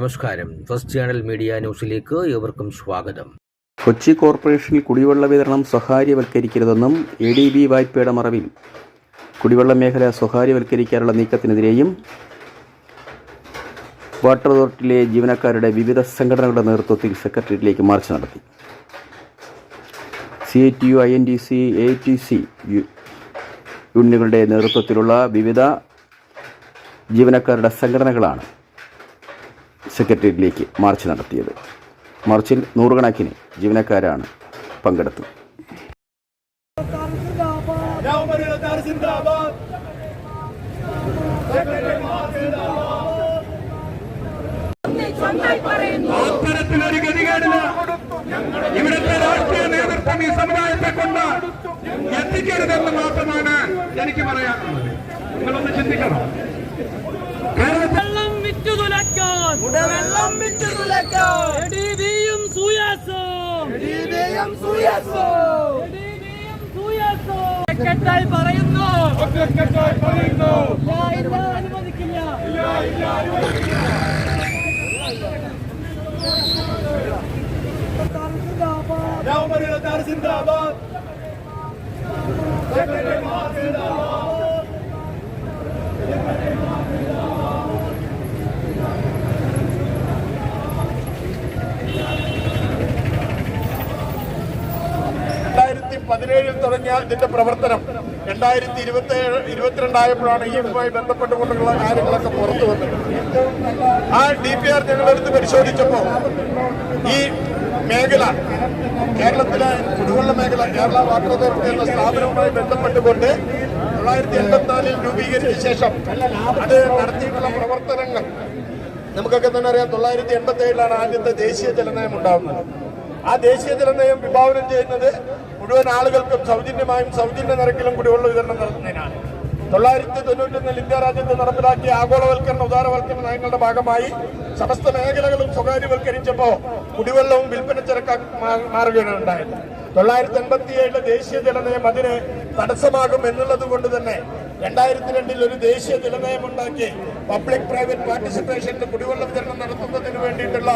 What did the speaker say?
നമസ്കാരം. First channel media ന്യൂസിലേക്ക് ഏവർക്കും സ്വാഗതം. കൊച്ചി കോർപ്പറേഷനിൽ കുടിവെള്ള വിതരണം സ്വകാര്യവൽക്കരിക്കരുതെന്നും എ ഡി ബി വായ്പയുടെ മറവിൽ കുടിവെള്ള മേഖല സ്വകാര്യവൽക്കരിക്കാനുള്ള നീക്കത്തിനെതിരെയും വാട്ടർ അതോറിറ്റിയിലെ ജീവനക്കാരുടെ വിവിധ സംഘടനകളുടെ നേതൃത്വത്തിൽ സെക്രട്ടേറിയറ്റിലേക്ക് മാർച്ച് നടത്തി. C T U I N T C A T C യൂണിയനുകളുടെ നേതൃത്വത്തിലുള്ള വിവിധ ജീവനക്കാരുടെ സംഘടനകളാണ് സെക്രട്ടേറിയറ്റിലേക്ക് മാർച്ച് നടത്തിയത്. മാർച്ചിൽ നൂറുകണക്കിന് ജീവനക്കാരാണ് പങ്കെടുത്തത്. ഇവിടുത്തെ രാഷ്ട്രീയ നേതൃത്വം ഈ സമുദായത്തെ കൊണ്ട് എത്തിക്കരുതെന്ന് മാത്രമാണ് എനിക്ക് പറയാനുള്ളത്. നിങ്ങളൊന്ന് ചിന്തിക്കണം. വെള്ളം എടിവിയും സൂയാസും. സൂയസോ. എടിവിയും സൂയാസും. ഒറ്റക്കെട്ടായി പറയുന്നു. പറയുന്നു. ഇല്ല, ഇല്ല, അനുവദിക്കില്ല. നവംബർ ഇരുപത്തി പതിനേഴിൽ തുടങ്ങിയ ഇതിന്റെ പ്രവർത്തനം രണ്ടായിരത്തി ഇരുപത്തി ഏഴ് ഇരുപത്തിരണ്ടായപ്പോഴാണ് ഇതുമായി ബന്ധപ്പെട്ടുകൊണ്ടുള്ള കാര്യങ്ങളൊക്കെ പുറത്തു വന്നത്. ആ ഡി പി ആർ ഞങ്ങളെടുത്ത് പരിശോധിച്ചപ്പോൾ ഈ മേഖല കേരളത്തിലെ കുടിവെള്ള മേഖല കേരള വാട്ടർ അതോറിറ്റി എന്ന സ്ഥാപനവുമായി ബന്ധപ്പെട്ടുകൊണ്ട് തൊള്ളായിരത്തി എൺപത്തിനാലിൽ രൂപീകരിച്ച ശേഷം അത് നടത്തിയിട്ടുള്ള പ്രവർത്തനങ്ങൾ നമുക്കൊക്കെ തന്നെ അറിയാം തൊള്ളായിരത്തി എൺപത്തി ഏഴിലാണ് ആദ്യത്തെ ദേശീയ ജലനയം ഉണ്ടാകുന്നത് ആ ദേശീയ ജലനയം വിഭാവനം ചെയ്യുന്നത് മുഴുവൻ ആളുകൾക്കും സൗജന്യമായും സൗജന്യ നിരക്കിലും കുടിവെള്ള വിതരണം നടത്തുന്നതിനാണ്. തൊള്ളായിരത്തി തൊണ്ണൂറ്റൊന്നിൽ ഇന്ത്യ രാജ്യത്ത് നടപ്പിലാക്കിയ ആഗോളവൽക്കരണ ഉദാരവൽക്കരണ നയങ്ങളുടെ ഭാഗമായി സമസ്ത മേഖലകളും സ്വകാര്യവൽക്കരിച്ചപ്പോൾ കുടിവെള്ളവും വിൽപ്പന ചരക്കാക്കി മാറുകയാണ് ഉണ്ടായത്. തൊള്ളായിരത്തി എൺപത്തി ഏഴിലെ ദേശീയ ജലനയം അതിന് തടസ്സമാകും എന്നുള്ളത് കൊണ്ട് തന്നെ രണ്ടായിരത്തി രണ്ടിൽ ഒരു ദേശീയ ജലനയം ഉണ്ടാക്കി പബ്ലിക് പ്രൈവറ്റ് പാർട്ടിസിപ്പേഷന്റെ കുടിവെള്ള വിതരണം നടത്തുന്നതിന് വേണ്ടിയിട്ടുള്ള